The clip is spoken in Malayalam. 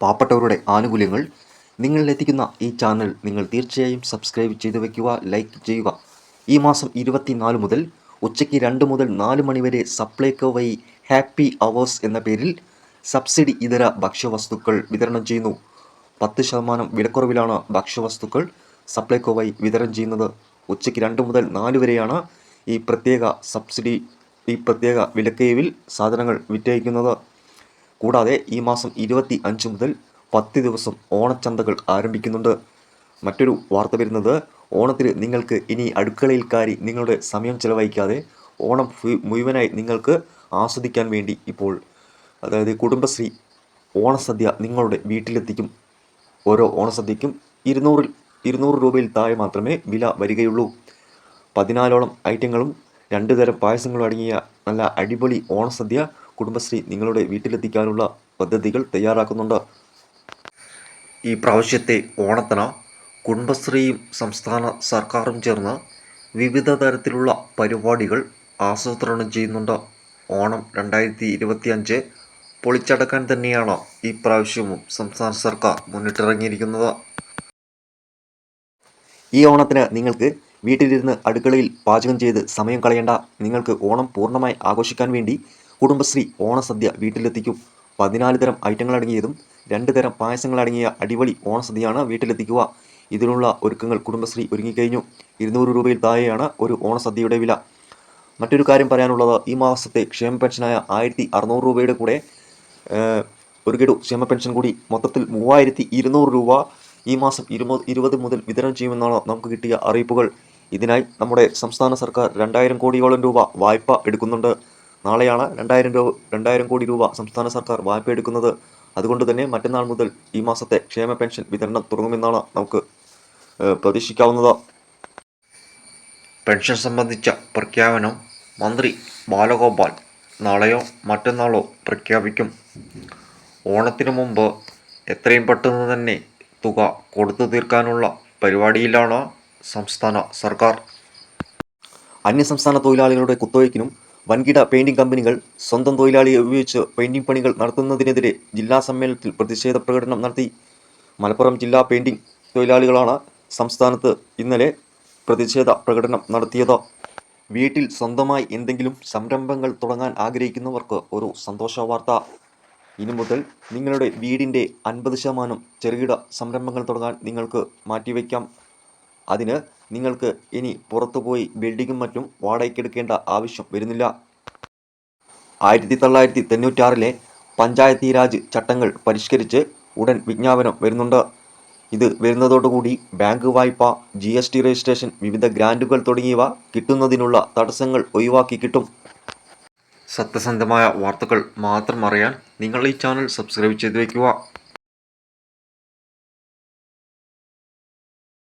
പാവപ്പെട്ടവരുടെ ആനുകൂല്യങ്ങൾ നിങ്ങളിലെത്തിക്കുന്ന ഈ ചാനൽ നിങ്ങൾ തീർച്ചയായും സബ്സ്ക്രൈബ് ചെയ്തു വയ്ക്കുക ലൈക്ക് ചെയ്യുക. ഈ മാസം ഇരുപത്തിനാല് മുതൽ ഉച്ചയ്ക്ക് രണ്ട് മുതൽ നാല് മണിവരെ സപ്ലൈകോ വഴി ഹാപ്പി അവേഴ്സ് എന്ന പേരിൽ സബ്സിഡി ഇതര ഭക്ഷ്യവസ്തുക്കൾ വിതരണം ചെയ്യുന്നു. പത്ത് ശതമാനം വിലക്കുറവിലാണ് ഭക്ഷ്യവസ്തുക്കൾ സപ്ലൈകോ വഴി വിതരണം ചെയ്യുന്നത്. ഉച്ചയ്ക്ക് രണ്ട് മുതൽ നാല് വരെയാണ് ഈ പ്രത്യേക സബ്സിഡി ഈ പ്രത്യേക വിലക്കയവിൽ സാധനങ്ങൾ വിറ്റഴിക്കുന്നത്. കൂടാതെ ഈ മാസം ഇരുപത്തി അഞ്ച് മുതൽ പത്ത് ദിവസം ഓണച്ചന്തകൾ ആരംഭിക്കുന്നുണ്ട്. മറ്റൊരു വാർത്ത വരുന്നത് ഓണത്തിന് നിങ്ങൾക്ക് ഇനി അടുക്കളയിൽ കയറി നിങ്ങളുടെ സമയം ചിലവഴിക്കാതെ ഓണം മുഴുവനായി നിങ്ങൾക്ക് ആസ്വദിക്കാൻ വേണ്ടി ഇപ്പോൾ അതായത് കുടുംബശ്രീ ഓണസദ്യ നിങ്ങളുടെ വീട്ടിലെത്തിക്കും. ഓരോ ഓണസദ്യക്കും ഇരുന്നൂറിൽ ഇരുന്നൂറ് രൂപയിൽ താഴെ മാത്രമേ വില വരികയുള്ളൂ. പതിനാലോളം ഐറ്റങ്ങളും രണ്ട് തരം പായസങ്ങളും അടങ്ങിയ നല്ല അടിപൊളി ഓണസദ്യ കുടുംബശ്രീ നിങ്ങളുടെ വീട്ടിലെത്തിക്കാനുള്ള പദ്ധതികൾ തയ്യാറാക്കുന്നുണ്ട്. ഈ പ്രാവശ്യത്തെ ഓണത്തിന് കുടുംബശ്രീയും സംസ്ഥാന സർക്കാരും ചേർന്ന് വിവിധ തരത്തിലുള്ള പരിപാടികൾ ആസൂത്രണം ചെയ്യുന്നുണ്ട്. ഓണം രണ്ടായിരത്തി ഇരുപത്തിയഞ്ച് പൊളിച്ചടക്കാൻ തന്നെയാണ് ഈ പ്രാവശ്യവും സംസ്ഥാന സർക്കാർ മുന്നിട്ടിറങ്ങിയിരിക്കുന്നത്. ഈ ഓണത്തിന് നിങ്ങൾക്ക് വീട്ടിലിരുന്ന് അടുക്കളയിൽ പാചകം ചെയ്ത് സമയം കളയേണ്ട നിങ്ങൾക്ക് ഓണം പൂർണമായി ആഘോഷിക്കാൻ വേണ്ടി കുടുംബശ്രീ ഓണസദ്യ വീട്ടിലെത്തിക്കും. പതിനാല് തരം ഐറ്റങ്ങൾ അടങ്ങിയതും രണ്ട് തരം പായസങ്ങൾ അടങ്ങിയ അടിപൊളി ഓണസദ്യയാണ് വീട്ടിലെത്തിക്കുക. ഇതിനുള്ള ഒരുക്കങ്ങൾ കുടുംബശ്രീ ഒരുങ്ങിക്കഴിഞ്ഞു. ഇരുന്നൂറ് രൂപയിൽ താഴെയാണ് ഒരു ഓണസദ്യയുടെ വില. മറ്റൊരു കാര്യം പറയാനുള്ളത് ഈ മാസത്തെ ക്ഷേമ പെൻഷനായ ആയിരത്തി അറുന്നൂറ് രൂപയുടെ കൂടെ ഒരു ഗഡു ക്ഷേമ പെൻഷൻ കൂടി മൊത്തത്തിൽ മൂവായിരത്തി ഇരുന്നൂറ് രൂപ ഈ മാസം ഇരുപത് ഇരുപത് മുതൽ വിതരണം ചെയ്യുമെന്നാണ് നമുക്ക് കിട്ടിയ അറിയിപ്പുകൾ. ഇതിനായി നമ്മുടെ സംസ്ഥാന സർക്കാർ രണ്ടായിരം കോടിയോളം രൂപ വായ്പ എടുക്കുന്നുണ്ട്. നാളെയാണ് രണ്ടായിരം രൂപ രണ്ടായിരം കോടി രൂപ സംസ്ഥാന സർക്കാർ വായ്പയെടുക്കുന്നത് അതുകൊണ്ട് തന്നെ മറ്റന്നാൾ മുതൽ ഈ മാസത്തെ ക്ഷേമ പെൻഷൻ വിതരണം തുടങ്ങുമെന്നാണ് നമുക്ക് പ്രതീക്ഷിക്കാവുന്നത്. പെൻഷൻ സംബന്ധിച്ച പ്രഖ്യാപനം മന്ത്രി ബാലഗോപാൽ നാളെയോ മറ്റന്നാളോ പ്രഖ്യാപിക്കും. ഓണത്തിനു മുമ്പ് എത്രയും പെട്ടെന്ന് തന്നെ തുക കൊടുത്തു തീർക്കാനുള്ള പരിപാടിയിലാണ് സംസ്ഥാന സർക്കാർ. അന്യസംസ്ഥാന തൊഴിലാളികളുടെ കുത്തൊഴുക്കിനും വൻകിട പെയിന്റിംഗ് കമ്പനികൾ സ്വന്തം തൊഴിലാളിയെ ഉപയോഗിച്ച് പെയിന്റിംഗ് പണികൾ നടത്തുന്നതിനെതിരെ ജില്ലാ സമ്മേളനത്തിൽ പ്രതിഷേധ പ്രകടനം നടത്തി. മലപ്പുറം ജില്ലാ പെയിന്റിംഗ് തൊഴിലാളികളാണ് സംസ്ഥാനത്ത് ഇന്നലെ പ്രതിഷേധ പ്രകടനം നടത്തിയത്. വീട്ടിൽ സ്വന്തമായി എന്തെങ്കിലും സംരംഭങ്ങൾ തുടങ്ങാൻ ആഗ്രഹിക്കുന്നവർക്ക് ഒരു സന്തോഷ വാർത്ത. ഇനി മുതൽ നിങ്ങളുടെ വീടിന്റെ അൻപത് ശതമാനം ചെറുകിട സംരംഭങ്ങൾ തുടങ്ങാൻ നിങ്ങൾക്ക് മാറ്റിവെക്കാം. അതിന് നിങ്ങൾക്ക് ഇനി പുറത്തുപോയി ബിൽഡിങ്ങും മറ്റും വാടകയ്ക്കെടുക്കേണ്ട ആവശ്യം വരുന്നില്ല. ആയിരത്തി തൊള്ളായിരത്തി തൊണ്ണൂറ്റാറിലെ പഞ്ചായത്തി രാജ് ചട്ടങ്ങൾ പരിഷ്കരിച്ച് ഉടൻ വിജ്ഞാപനം വരുന്നുണ്ട്. ഇത് വരുന്നതോടുകൂടി ബാങ്ക് വായ്പ ജി എസ് ടി രജിസ്ട്രേഷൻ വിവിധ ഗ്രാന്റുകൾ തുടങ്ങിയവ കിട്ടുന്നതിനുള്ള തടസ്സങ്ങൾ ഒഴിവാക്കി കിട്ടും. സത്യസന്ധമായ വാർത്തകൾ മാത്രം അറിയാൻ നിങ്ങൾ ഈ ചാനൽ സബ്സ്ക്രൈബ് ചെയ്ത് വയ്ക്കുക.